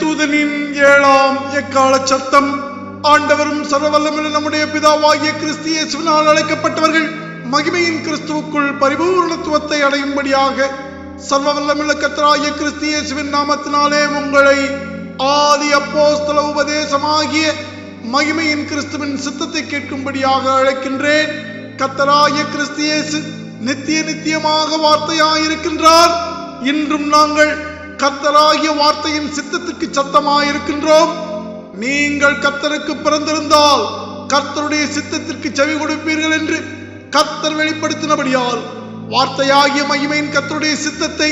தூதனின் ஏழாம் எக்கால சத்தம். ஆண்டவரும் சர்வவல்லமுள்ள நம்முடைய பிதாவாகிய கிறிஸ்தியேசுவினால் அழைக்கப்பட்டவர்கள் மகிமையின் கிறிஸ்துவுக்குள் பரிபூர்ணத்துவத்தை அடையும்படியாக சர்வவல்லமுள்ள கர்த்தராகிய கிறிஸ்து இயேசுவின் நாமத்தினாலே உங்களை ஆதி அப்போஸ்தல உபதேசமாகிய மகிமையின் கிறிஸ்துவின் சித்தத்தை கேட்கும்படியாக அழைக்கின்றேன். கர்த்தராகிய கிறிஸ்தியேசு நித்திய நித்தியமாக வார்த்தையாயிருக்கின்றார். இன்றும் நாங்கள் கத்தராகிய வார்த்தையின் சித்தத்துக்கு சத்தமாயிருக்கின்றோம். நீங்கள் கத்தருக்கு பிறந்திருந்தால் கர்த்தருடைய சித்தத்திற்கு செவி கொடுப்பீர்கள் என்று கர்த்தர் வெளிப்படுத்தினபடியால் வார்த்தையாகிய மகிமையின் கர்த்தருடைய சித்தத்தை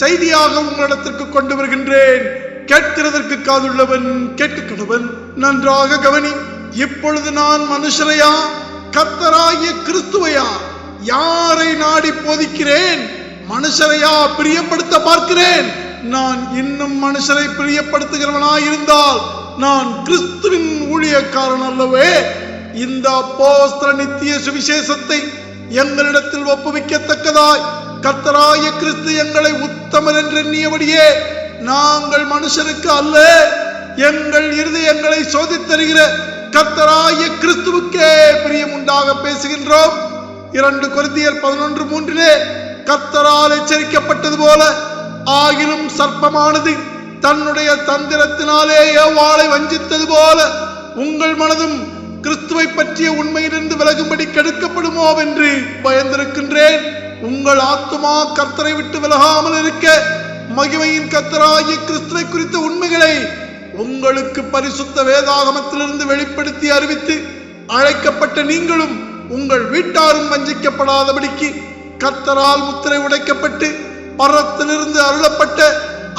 செய்தியாக உங்களிடத்திற்கு கொண்டு வருகின்றேன். கேட்கிறதற்கு காதுள்ளவன் கேட்கக்கடவன் நன்றாக கவனி. இப்பொழுது நான் மனுஷரையா கர்த்தராகிய கிறிஸ்துவையா? யாரை நாடி போதிக்கிறேன்? மனுஷரையா பிரியப்படுத்த பார்க்கிறேன்? நான் இன்னும் மனுஷரை பிரியப்படுத்துகிறவனாய் இருந்தால் நான் கிறிஸ்துவின் ஊழியக்காரன் அல்லவே. இந்த போஸ்திர நித்திய சுவிசேஷத்தை எங்களிடத்தில் ஒப்புவிக்கத்தக்கதாய். கத்தராய கிறிஸ்து எங்களை உத்தமர் என்று எண்ணியபடியே நாங்கள் மனுஷருக்கு அல்ல. எங்கள் இருதயங்களை சோதித்தருகிற கத்தராய கிறிஸ்துவுக்கே பிரியம் உண்டாக பேசுகின்றோம். இரண்டு குருந்தியர் பதினொன்று மூன்றிலே கத்தரால் எச்சரிக்கப்பட்டது போல ஆகிலும் சர்ப்பமானது தன்னுடைய தந்திரத்தினாலே ஏவாளை வஞ்சித்தது போல உங்கள் மனதும் கிறிஸ்துவை பற்றிய உண்மையிலிருந்து விலகும்படி கெடுக்கப்படுமோ என்று பயந்திருக்கின்றேன். உங்கள் ஆத்துமா கர்த்தரை விட்டு விலகாமல் இருக்க மகிமையின் கர்த்தராகிய கிறிஸ்துவை குறித்த உண்மைகளை உங்களுக்கு பரிசுத்த வேதாகமத்திலிருந்து வெளிப்படுத்தி அறிவித்து அழைக்கப்பட்ட நீங்களும் உங்கள் வீட்டாரும் வஞ்சிக்கப்படாதபடிக்கு கர்த்தரால் முத்திரை உடைக்கப்பட்டு பரத்திலிருந்து அருளப்பட்ட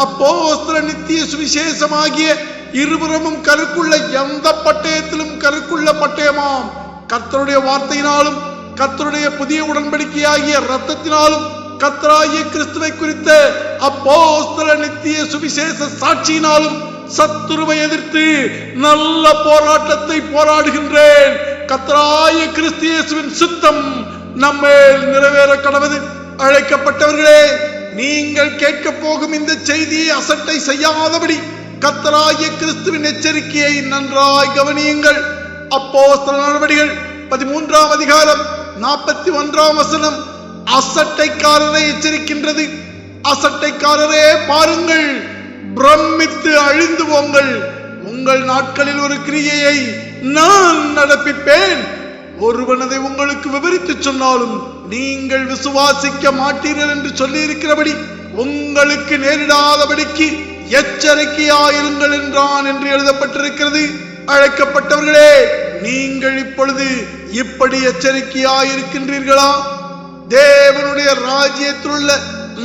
அப்போஸ்திர நித்திய சுவிசேஷமாகிய இருபுறமும் கருக்குள்ள எந்த பட்டயத்திலும் கருக்குள்ள பட்டயமாம். கர்த்தருடைய வார்த்தையினாலும் கர்த்தருடைய புதிய உடன்படிக்கையாகிய ரத்தத்தினாலும் கர்த்தராகிய கிறிஸ்துவை குறித்த அப்போஸ்தல நித்திய சுவிசேஷ சாட்சியினாலும் சத்துருவை எதிர்த்து நல்ல போராட்டத்தை போராடுகின்றேன். கத்தராய கிறிஸ்து இயேசுவின் சித்தம் நம்மேல் நிறைவேற கடவுது அழைக்கப்பட்டவர்களே நீங்கள் கேட்க போகும் இந்த செய்தியை அசட்டை செய்யாதபடி கத்தராகிய கிறிஸ்துவின் எச்சரிக்கையை நன்றாய் கவனியுங்கள். அப்போ நடவடிகள் பதிமூன்றாம் அதிகாரம் நாற்பத்தி ஒன்றாம் வசனம். அசட்டைக்காரரை எச்சரிக்கின்றது. அசட்டைக்காரரே பாருங்கள். பிரமித்து அழிந்து போங்கள். உங்கள் நாட்களில் ஒரு கிரியையை நான் நடப்பிப்பேன். ஒருவன் அதை உங்களுக்கு விவரித்து சொன்னாலும் நீங்கள் விசுவாசிக்க மாட்டீர்கள் என்று சொல்லியிருக்கிறபடி உங்களுக்கு நேரிடாதபடிக்கு எச்சரிக்கையாயிருங்கள் என்றான் என்று எழுதப்பட்டிருக்கிறது. அழைக்கப்பட்டவர்களே நீங்கள் இப்பொழுது இப்படி எச்சரிக்கையாயிருக்கின்றீர்களா? தேவனுடைய ராஜ்யத்திலுள்ள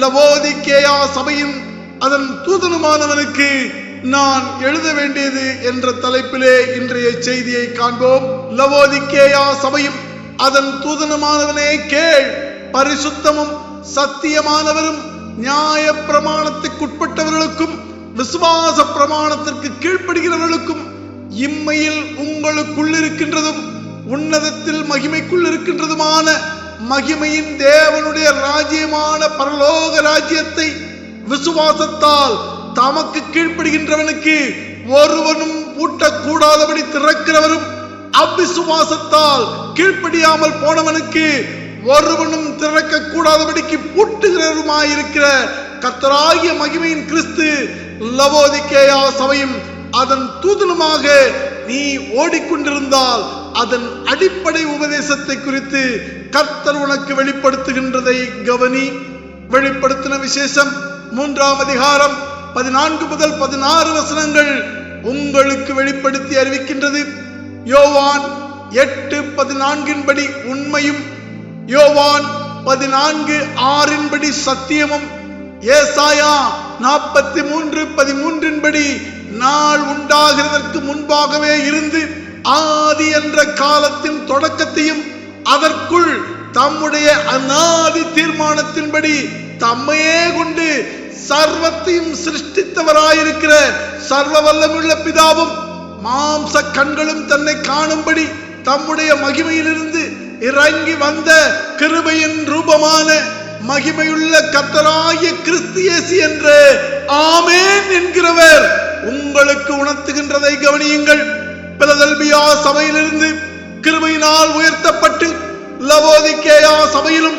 லவோதிக்கேயா சபையின் அதன் தூதனுமானவனுக்கு நான் எழுத வேண்டியது என்ற தலைப்பிலே இன்றைய செய்தியை காண்போம். லவோதிக்கேயா சபையும் அதன் தூதனுமானவனே கேள். பரிசுத்தமும் சத்தியமானவரும் நியாய பிரமாணத்துக்குட்பட்டவர்களுக்கும் விசுவாச பிரமாணத்திற்கு கீழ்ப்படுகிறவர்களுக்கும் இம்மையில் உங்களுக்குள் இருக்கின்றதும் உன்னதத்தில் மகிமைக்குள் இருக்கின்றதுமான மகிமையின் தேவனுடைய ராஜ்யமான பரலோக ராஜ்யத்தை விசுவாசத்தால் தமக்கு கீழ்ப்படுகின்றவனுக்கு ஒருவனும் பூட்டக்கூடாதபடி திறக்கிறவரும் அவ்விசுவாசத்தால் கீழ்ப்படியாமல் போனவனுக்கு ஒருவனும் திறக்க கூடாதபடிக்கு பூட்டுகிறவருமாயிருக்கிற கத்தராகிய மகிமையின் கிறிஸ்து லவோதிக்கேயா சபையும் அதன் தூதனமாக நீ ஓடிக்கொண்டிருந்தால் அதன் அடிப்படை உபதேசத்தை குறித்து கர்த்தர் உனக்கு வெளிப்படுத்துகின்றதை கவனி. வெளிப்படுத்தின விசேஷம் மூன்றாம் அதிகாரம் பதினான்கு முதல் பதினாறு வசனங்கள் உங்களுக்கு வெளிப்படுத்தி அறிவிக்கின்றது. யோவான் எட்டு பதினான்கின்படி உண்மையும் யோவான் பதினான்கு ஆறின்படி சத்தியமும் ஏசாயா நாற்பத்தி மூன்று பதிமூன்றின்படி நாள் உண்டாகிறதற்கு முன்பாகவே இருந்து ஆதி என்ற காலத்தின் தொடக்கத்தையும் அதற்குள் தம்முடைய அநாதி தீர்மானத்தின்படி தம்மையே கொண்டு சர்வத்தையும் சிருஷ்டித்தவராயிருக்கிற சர்வ வல்லமுள்ள பிதாவும் மாம்ச கண்களும் தன்னை காணும்படி தம்முடைய மகிமையிலிருந்து இறங்கி வந்த கிருபையின் ரூபமான மகிமையுள்ள கத்தராகிய கிறிஸ்து என்று ஆமேன் என்கிறவர். உங்களுக்கு உணர்த்துகின்றதை கவனியுங்கள். பிரதல்பியா சபையிலிருந்து கிருபையினால் உயர்த்தப்பட்டு லவோதிக்கேயா சபையிலும்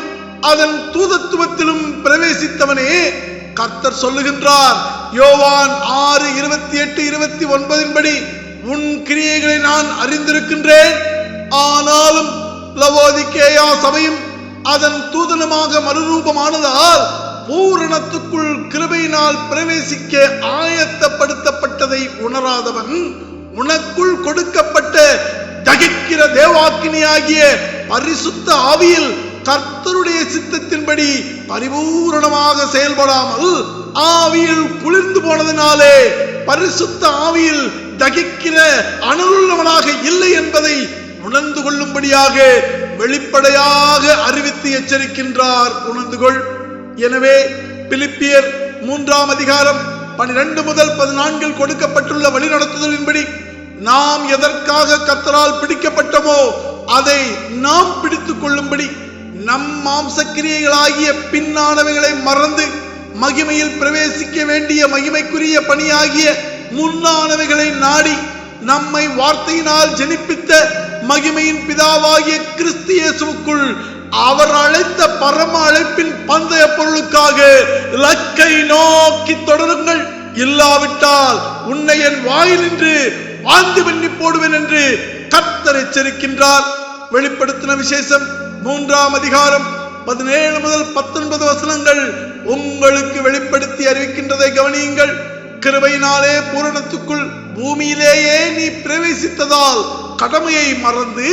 அதன் தூதத்துவத்திலும் பிரவேசித்தவனே கர்த்தர் சொல்லுகின்றார். யோவான் ஆறு இருபத்தி எட்டு இருபத்தி ஒன்பதின்படி உன் கிரியைகளை நான் அறிந்திருக்கின்றேன். ஆனாலும் லவோதிக்கேயா சபையும் அதன் தூதனமாக மறுரூபமானதால் பூரணத்துக்குள் கிருபையினால் பிரவேசிக்க ஆயத்தப்படுத்தப்பட்டதை உணராதவன் உனக்குள் கொடுக்கப்பட்ட தகிக்கிற தேவாக்கினியாகிய பரிசுத்த ஆவியில் கர்த்தருடைய சித்தத்தின்படி பரிபூரணமாக செயல்படாமல் ஆவியில் குளிர்ந்து போனதினாலே பரிசுத்த ஆவியில் தகிக்கிற அனுள்ளவனாக இல்லை என்பதை உணர்ந்து கொள்ளும்படியாக வெளிப்படையாக அறிவித்து எச்சரிக்கின்றார். உணர்ந்து கொள். எனவே பிலிப்பியர் மூன்றாம் அதிகாரம் பனிரெண்டு முதல் பதினான்கில் கொடுக்கப்பட்டுள்ள வழிநடத்துதலின்படி நாம் எதற்காக கத்தரால் பிடிக்கப்பட்டோமோ அதை நாம் பிடித்துக் கொள்ளும்படி நம் மாம்சக்கிரியைகளாகிய பின்னானவைகளை மறந்து மகிமையில் பிரவேசிக்க வேண்டிய மகிமைக்குரிய பணியாகிய முன்னானவைகளை நாடி நம்மை வார்த்தையினால் ஜெனிப்பித்த மகிமையின் பிதாவாகிய கிறிஸ்தியேசுக்குள் அவர் அழைத்த பரம அழைப்பின் பந்தய பொருளுக்காக லக்கை நோக்கி தொடருங்கள். இல்லாவிட்டால் உன்னை என் வாயில் நின்று வாழ்ந்து பண்ணி போடுவேன் என்று கர்த்தர் எச்சரிக்கின்றார். வெளிப்படுத்தின விசேஷம் மூன்றாம் அதிகாரம் பதினேழு முதல் பத்தொன்பது வசனங்கள் உங்களுக்கு வெளிப்படுத்தி அறிவிக்கின்றதை கவனியுங்கள். கிருபையினாலே பூரணத்துக்குள் பூமியிலேயே நீ பிரவேசித்ததால் கடமையை மறந்து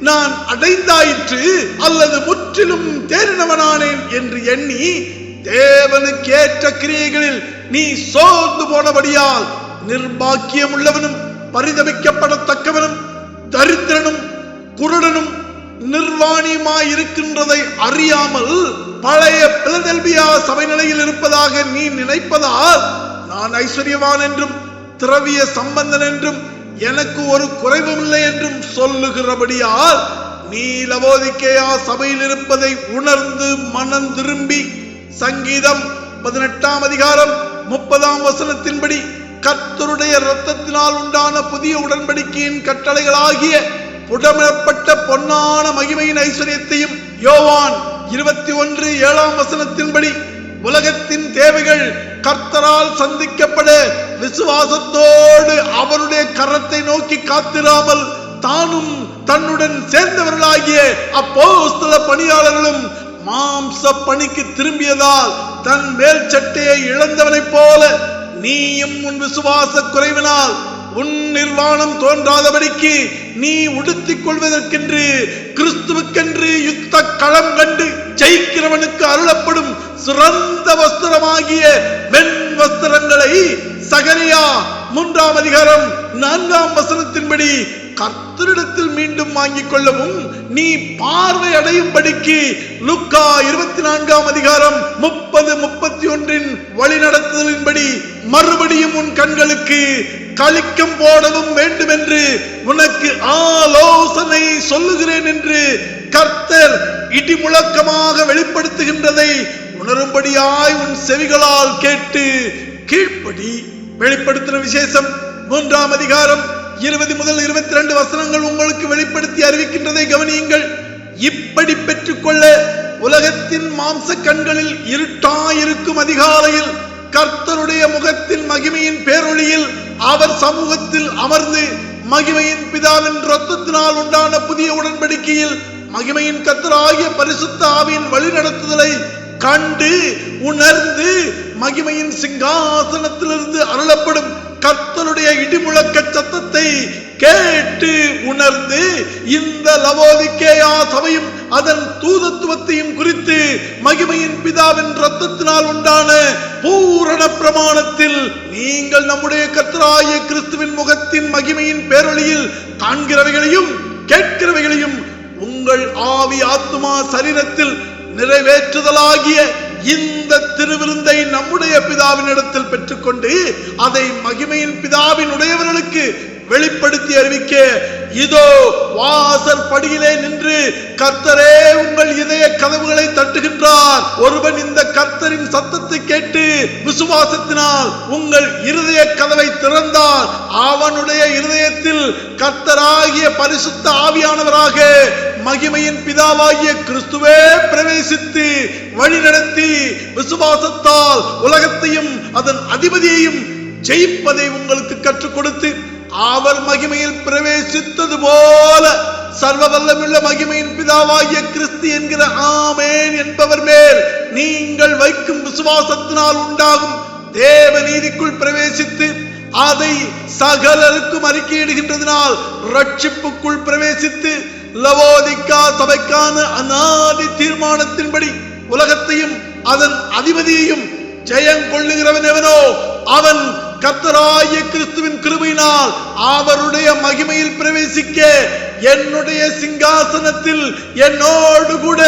நான் அடைந்தாயிற்று. அல்லது முற்றிலும் தேறினவனானேன் என்று எண்ணி தேவனுக்கேற்ற கிரியைகளில் நீ சோர்ந்து போனபடியால் நிர்பாக்கியம் உள்ளவனும் பரிதபிக்கப்படத்தக்கவனும் தரித்திரனும் குருடனும் நிர்வாணியுமாய் இருக்கின்றதை அறியாமல் பழைய பிலதெல்பியா சபை நிலையில் இருப்பதாக நீ நினைப்பதால் நான் ஐஸ்வர்யவான் என்றும் திரவிய சம்பந்தன் என்றும் எனக்கு ஒரு குறைவும் இல்லை என்றும் சொல்லுகிறபடியால் நீ லவோதிக்கேயா சபையில் இருப்பதை உணர்ந்து மனம் திரும்பி சங்கீதம் பதினெட்டாம் அதிகாரம் முப்பதாம் வசனத்தின்படி கர்த்தருடைய இரத்தத்தினால் உண்டான புதிய உடன்படிக்கையின் கட்டளைகளாகிய புடமிடப்பட்ட பொன்னான மகிமையின் ஐஸ்வர்யத்தையும் யோவான் இருபத்தி ஒன்று ஏழாம் வசனத்தின்படி உலகத்தின் தேவைகள் கர்த்தரால் சந்திக்கப்பட விசுவாசத்தோடு அவருடைய கரத்தை நோக்கி காத்திராமல் தானும் தன்னுடன் சேர்ந்தவர்களாகிய அப்போஸ்தல பணியாளர்களும் மாம்ச பணிக்கு திரும்பியதால் தன் மேல் சட்டையை இழந்தவனைப் போல நீயும் உன் விசுவாச குறைவினால் உன் நிர்வாணம் தோன்றாதபடிக்கு நீ உடுத்திக் கொள்வதற்கென்று கிறிஸ்துவுக்கென்று யுத்த களம் கண்டு ஜெயிக்கிறவனுக்கு அருளப்படும் சிறந்த வஸ்திரமாகிய வெண் வஸ்திரங்களை சகரியா மூன்றாம் அதிகாரம் நான்காம் வசனத்தின்படி கர்த்தரிடத்தில் மீண்டும் வாங்கிக் கொள்ளவும் நீ பார்வை அடையும்படிக்கு லுக்கா இருபத்தி நான்காம் அதிகாரம் முப்பது முப்பத்தி ஒன்றின் வழிநடத்துதலின்படி மறுபடியும் உன் கண்களுக்கு களிக்கம் போடவும் வேண்டும் என்று உனக்கு ஆலோசனை சொல்லுகிறேன் என்று கர்த்தர் இடி முழக்கமாக வெளிப்படுத்துகின்றதை உணரும்படியாய் உன் செவிகளால் கேட்டு கீழ்ப்படி வெளிப்படுத்தின விசேஷம். மூன்றாம் அதிகாரம் இருபது முதல் இருபத்தி ரெண்டு வசனங்கள் உங்களுக்கு வெளிப்படுத்தி அறிவிக்கின்றதை கவனியுங்கள். இப்படி பெற்றுக்கொள்ள உலகத்தின் மாம்ச கண்களில் இருட்டாயிருக்கும் அதிகாலையில் கர்த்தருடைய முகத்தின் மகிமையின் பேரொழியில் அவர் சமூகத்தில் அமர்ந்து மகிமையின் பிதாவின் ரத்தத்தினால் உண்டான புதிய உடன்படிக்கையில் மகிமையின் கத்தராகிய பரிசுத்த ஆவியின் வழிநடத்துதலை கண்டு உணர்ந்து மகிமையின் சிங்காசனத்திலிருந்து அருளப்படும் கத்தனுடைய இடிமுழக்க சத்தத்தை கேட்டு உணர்ந்து இந்த லவோதிக்கேயா சபையும் அதன் தூதத்துவத்தையும் குறித்து மகிமையின் பிதாவின் ரத்தத்தினால் உண்டான பூரண பிரமாணத்தில் நீங்கள் நம்முடைய கத்தராய கிறிஸ்துவின் முகத்தின் மகிமையின் பேரொழியில் காண்கிறவைகளையும் கேட்கிறவைகளையும் உங்கள் ஆவி ஆத்மா சரீரத்தில் நிறைவேற்றுதலாகிய இந்த திருவிருந்தை நம்முடைய பிதாவினிடத்தில் பெற்றுக்கொண்டு அதை மகிமையின் பிதாவின் உடையவர்களுக்கு வெளிப்படுத்தி அறிவிக்க இதோ வாசல் படியிலே நின்று கர்த்தரே உங்கள் இதய கதவுகளை தட்டுகின்றார். ஒருவன் இந்த கர்த்தரின் சத்தத்தை கேட்டு விசுவாசத்தினால் உங்கள் இருதய கதவை திறந்தால் அவனுடைய இருதயத்தில் கர்த்தராகிய பரிசுத்த ஆவியானவராக மகிமையின் பிதாவாகிய கிறிஸ்துவே பிரவேசித்து வழிநடத்தி விசுவாசத்தால் உலகத்தையும் அதன் அதிபதியையும் ஜெயிப்பதை உங்களுக்கு கற்றுக் கொடுத்து அவர் மகிமையில் பிரவேசித்தது போல சர்வ வல்லமுள்ள மகிமையின் பிதாவாகிய கிறிஸ்து என்கிற ஆமேன் என்பவர் மேல் நீங்கள் வைக்கும் விசுவாசத்தினால் உண்டாகும் தேவ நீதிக்குள் பிரவேசித்து அதை சகலருக்கும் அறிக்கையிடுகின்றதினால் ரட்சிப்புக்குள் பிரவேசித்து லவோதிக்கா சபைக்கான அநாதி தீர்மானத்தின்படி உலகத்தையும் அதன் அதிபதியையும் ஜெயம் கொள்ளுகிறவன் எவனோ அவன் கத்தராய கிறிஸ்துவின் கிருபையினால் அவருடைய மகிமையில் பிரவேசிக்க என்னுடைய சிங்காசனத்தில் என்னோடு கூட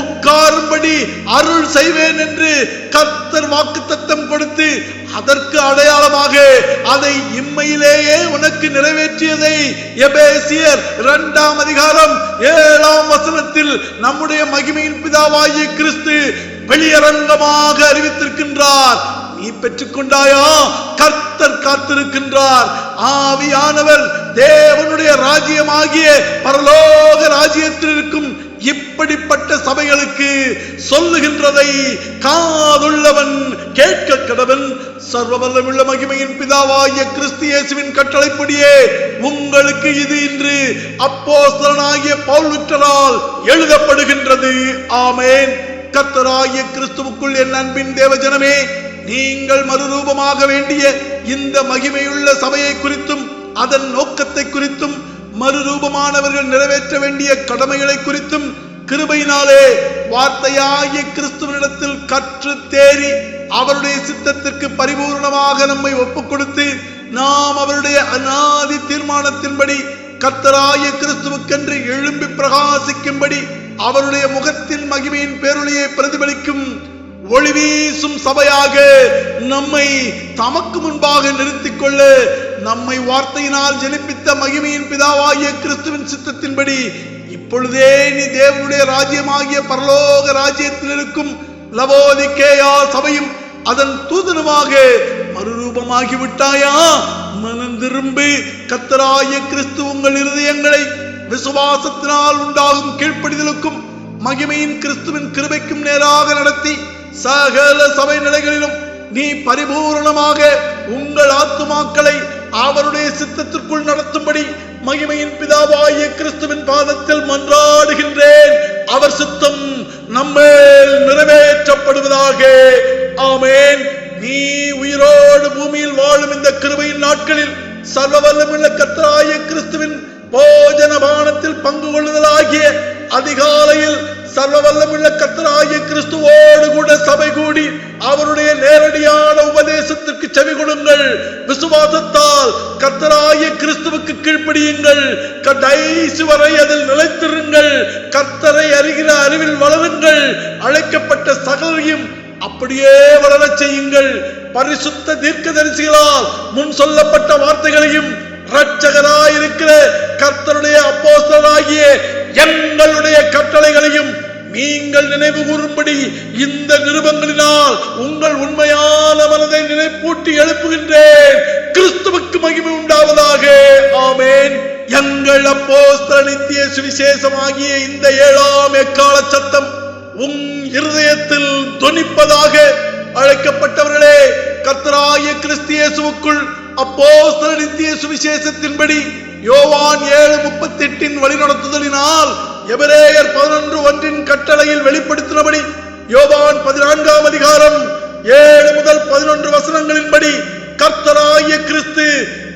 உட்காரும்படி அருள் செய்வேன் என்று கர்த்தர் வாக்குத்தத்தம் கொடுத்து அதற்கு அடையாளமாக அதை இம்மையிலேயே உனக்கு நிறைவேற்றியதை எபேசியர் இரண்டாம் அதிகாரம் ஏழாம் வசனத்தில் நம்முடைய மகிமையின் பிதாவாகிய கிறிஸ்து வெளியரங்கமாக அறிவித்திருக்கின்றார். நீ பெற்றுக்கொண்டாயா? கர்த்தர் காத்திருக்கின்றார். ஆவியானவர் தேவனுடைய ராஜ்யமாகிய பரலோக ராஜ்யத்தில் இருக்கும் இப்படிப்பட்ட சபைகளுக்கு சொல்லுகின்றதை காதுள்ளவன் கேட்க கடவன் சர்வவல்லமுள்ள மகிமையின் பிதாவாகிய கிறிஸ்து இயேசுவின் கட்டளைப்படியே உங்களுக்கு இது இன்று அப்போஸ்தலனாகிய பவுலுற்றரால் எழுதப்படுகின்றது. ஆமேன். கத்தராகிய கிறிஸ்துவுக்குள் என் அன்பின் தேவஜனமே நீங்கள் மறுரூபமாக வேண்டிய இந்த மகிமையுள்ள சபையை குறித்தும் அதன் நோக்கத்தை குறித்தும் மறுரூபமானவர்கள் நிறைவேற்ற வேண்டிய கடமைகளை குறித்தும் கிருபையினாலே வார்த்தையாகிய கிறிஸ்துவனிடத்தில் கற்று தேறி அவருடைய சித்தத்திற்கு பரிபூர்ணமாக நம்மை ஒப்புக் கொடுத்து நாம் அவருடைய அநாதி தீர்மானத்தின்படி கத்தராய கிறிஸ்துவுக்கென்று எழும்பி பிரகாசிக்கும்படி அவருடைய முகத்தின் மகிமையின் பேரொளியை பிரதிபலிக்கும் ஒளி வீசும் சபையாக நம்மை தமக்கு முன்பாக நிறுத்திக் கொள்ள நம்மை வார்த்தையினால் ஜெனிப்பித்த மகிமையின் பிதாவாகிய கிறிஸ்துவின் சித்தத்தின்படி இப்பொழுதே நீ தேவனுடைய ராஜ்யமாகிய பரலோக ராஜ்யத்தில் இருக்கும் லவோதிக்கேயா சபையும் அதன் தூதனமாக மறுரூபமாகி விட்டாயா மனம் திரும்பி கத்தராய கிறிஸ்து உங்கள் இருதயங்களை விசுவாசத்தினால் உண்டாகும் கீழ்ப்படிதலுக்கும் மகிமையின் கிறிஸ்துவின் கிருபைக்கும் நேராக நடத்தி சகல சபை நிலைகளிலும் நீ பரிபூரணமாக உங்கள் ஆத்துமாக்களை அவருடைய சித்தத்திற்குள் நடத்தும்படி மகிமையின் பிதாவாகிய கிறிஸ்துவின் பாதத்தில் மன்றாடுகின்றேன். அவர் சித்தம் நம்மேல் நிறைவேற்றப்படுவதாக. ஆமேன். நீ உயிரோடு பூமியில் வாழும் இந்த கிருபையின் நாட்களில் சர்வ வல்லமுள்ள கிறிஸ்துவின் போஜன பானத்தில் பங்கு கொள்ளுதலாகிய அதிகாலையில் சர்வ வல்லமுள்ள கிறிஸ்துவோடு கூட சபை கூடி அவருடைய நேரடியான உபதேசத்திற்கு செவி கொடுங்கள். விசுவாசத்தால் கத்தராகிய கிறிஸ்துவுக்கு கீழ்ப்படியுங்கள். கடைசி வரை அதில் நிலைத்திருங்கள். கர்த்தரை அறிகிற அறிவில் வளருங்கள். அழைக்கப்பட்ட சகலையும் அப்படியே வளரச் செய்யுங்கள். பரிசுத்த தீர்க்கதரிசிகளால் முன் சொல்லப்பட்ட வார்த்தைகளையும் இரட்சகராயிருக்கிற கர்த்தருடைய அப்போஸ்தலாகிய எங்களுடைய கட்டளைகளையும் நீங்கள் நினைவு கூறும்படி இந்த நிருபங்களினால் உங்கள் உண்மையான மனதை நினைப்பூட்டி எழுப்புகின்றேன். கிறிஸ்துவுக்கு மகிமை உண்டாவதாக. ஆமேன். எங்கள் அப்போ நித்திய சுவிசேஷமாகிய இந்த ஏழாம் எக்கால சத்தம் உன் இருதயத்தில் தொனிப்பதாக அழைக்கப்பட்டவர்களே கத்தராய கிறிஸ்து அப்போ நித்திய சுவிசேஷத்தின்படி யோவான் ஏழு முப்பத்தி எட்டின் வழிநடத்துதலினால் எபிரேயர் பதினொன்று ஒன்றின் கட்டளையில் வெளிப்படுத்தினபடி யோபான் பதினான்காம் அதிகாரம் ஏழு முதல் பதினொன்று வசனங்களின்படி கர்த்தராகிய கிறிஸ்து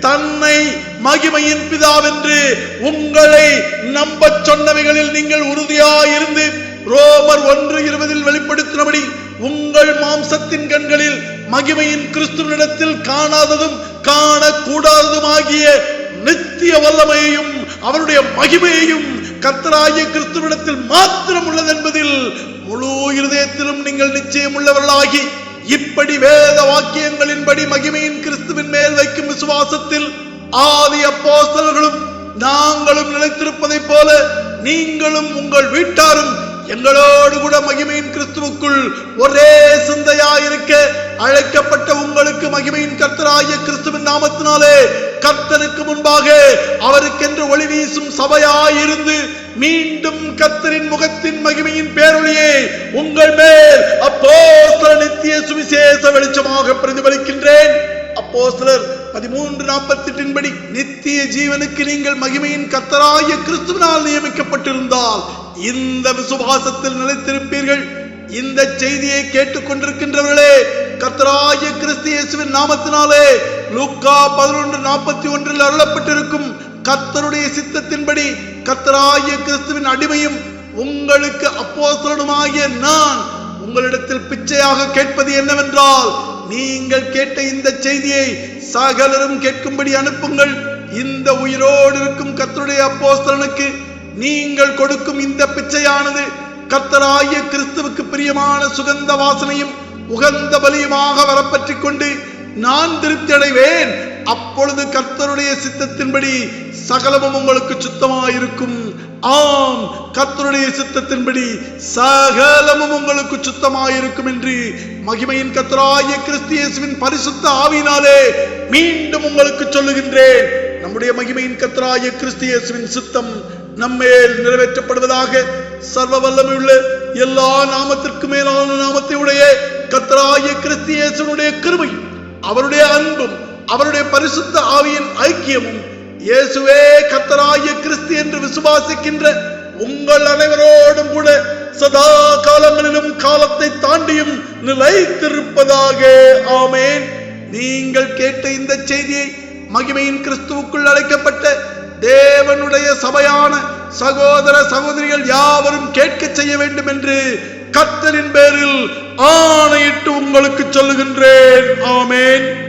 தன்னை மகிமையின் பிதாவென்று உங்களை நம்பச் சொன்னவைகளில் நீங்கள் உறுதியாயிருந்து ரோமர் ஒன்று இருபதில் வெளிப்படுத்தினபடி உங்கள் மாம்சத்தின் கண்களில் மகிமையின் கிறிஸ்துவனிடத்தில் காணாததும் காணக்கூடாததும் ஆகிய நித்திய வல்லமையையும் அவருடைய மகிமையையும் கர்த்தராகிய கிறிஸ்துவிடத்தில் மாத்திரம் உள்ளது என்பதில் முழு இருதயத்திலும் நீங்கள் நிச்சயம் உள்ளவர்களாகி இப்படி வேத வாக்கியங்களின்படி மகிமையின் கிறிஸ்துவின் மேல் வைக்கும் விசுவாசத்தில் ஆதி அப்போஸ்தலர்களும் நாங்களும் நிலைத்திருப்பதைப் போல நீங்களும் உங்கள் வீட்டாரும் எங்களோடு கூட மகிமையின் கிறிஸ்துவுக்குள் ஒரே சிந்தையாயிருக்க அழைக்கப்பட்ட உங்களுக்கு மகிமையின் கர்த்தராகிய கிறிஸ்துவின் நாமத்தினாலே கர்த்தருக்கு முன்பாக அவருக்கென்று ஒளி வீசும் சபையாயிருந்து மீண்டும் கர்த்தரின் முகத்தின் மகிமையின் பேரொழியை உங்கள் மேல் அப்போ நித்திய சுவிசேஷ வெளிச்சமாக பிரதிபலிக்கின்றேன். அப்போ சிலர் பதிமூன்று நாற்பத்தி எட்டின் படி நித்திய ஜீவனுக்கு நீங்கள் மகிமையின் கத்தராய கிறிஸ்துவனால் நியமிக்கப்பட்டிருந்தால் இந்த விசுவாசத்தில் நிலைத்திருப்பீர்கள். இந்த செய்தியை கேட்டுக்கொண்டிருக்கின்றவர்களே கர்த்தராகிய கிறிஸ்து இயேசுவின் நாமத்தினாலே லூக்கா பதினொன்று நாற்பத்தி ஒன்றில் அருளப்பட்டிருக்கும் கத்தருடைய சித்தத்தின்படி கத்தராய கிறிஸ்துவின் அடிமையும் உங்களுக்கு அப்போஸ்தலனுமாகிய நான் உங்களிடத்தில் பிச்சையாக கேட்பது என்னவென்றால் நீங்கள் கேட்ட இந்த செய்தியை சகலரும் கேட்கும்படி அனுப்புங்கள். இந்த உயிரோடு இருக்கும் கத்தருடைய அப்போஸ்தலனுக்கு நீங்கள் கொடுக்கும் இந்த பிச்சையானது கர்த்தராகிய கிறிஸ்துவுக்கு பிரியமான சுகந்த வாசனையும் உகந்த பலியுமாக வரப்பற்றிக் கொண்டு நான் திருப்தி அடைவேன். அப்பொழுது கர்த்தருடைய சித்தத்தின்படி சகலமும் உங்களுக்கு சுத்தமாயிருக்கும். ஆம் கர்த்தருடைய சித்தத்தின்படி சகலமும் உங்களுக்கு சுத்தமாயிருக்கும் என்று மகிமையின் கர்த்தராகிய கிறிஸ்தியேசுவின் பரிசுத்த ஆவினாலே மீண்டும் உங்களுக்கு சொல்லுகின்றேன். நம்முடைய மகிமையின் கர்த்தராகிய கிறிஸ்தியேசுவின் சித்தம் நம்மேல் நிறைவேற்றப்படுவதாக சர்வ வல்லமையுள்ள எல்லா நாமத்திற்கு மேலான நாமத்தை உடைய கிறிஸ்தியேசனுடைய கிறிஸ்து அவருடைய அன்பும் அவருடைய பரிசுத்த ஆவியின் ஐக்கியமும் இயேசுவே கத்தராய கிறிஸ்து என்று விசுவாசிக்கின்ற உங்கள் அனைவரோடும் கூட சதா காலங்களிலும் காலத்தை தாண்டியும் நிலைத்திருப்பதாக. ஆமேன். நீங்கள் கேட்ட இந்த செய்தியை மகிமையின் கிறிஸ்துவுக்குள் அழைக்கப்பட்ட தேவனுடைய சபையான சகோதர சகோதரிகள் யாவரும் கேட்க செய்ய வேண்டும் என்று கர்த்தரின் பேரில் ஆணையிட்டு உங்களுக்கு சொல்லுகின்றேன். ஆமேன்.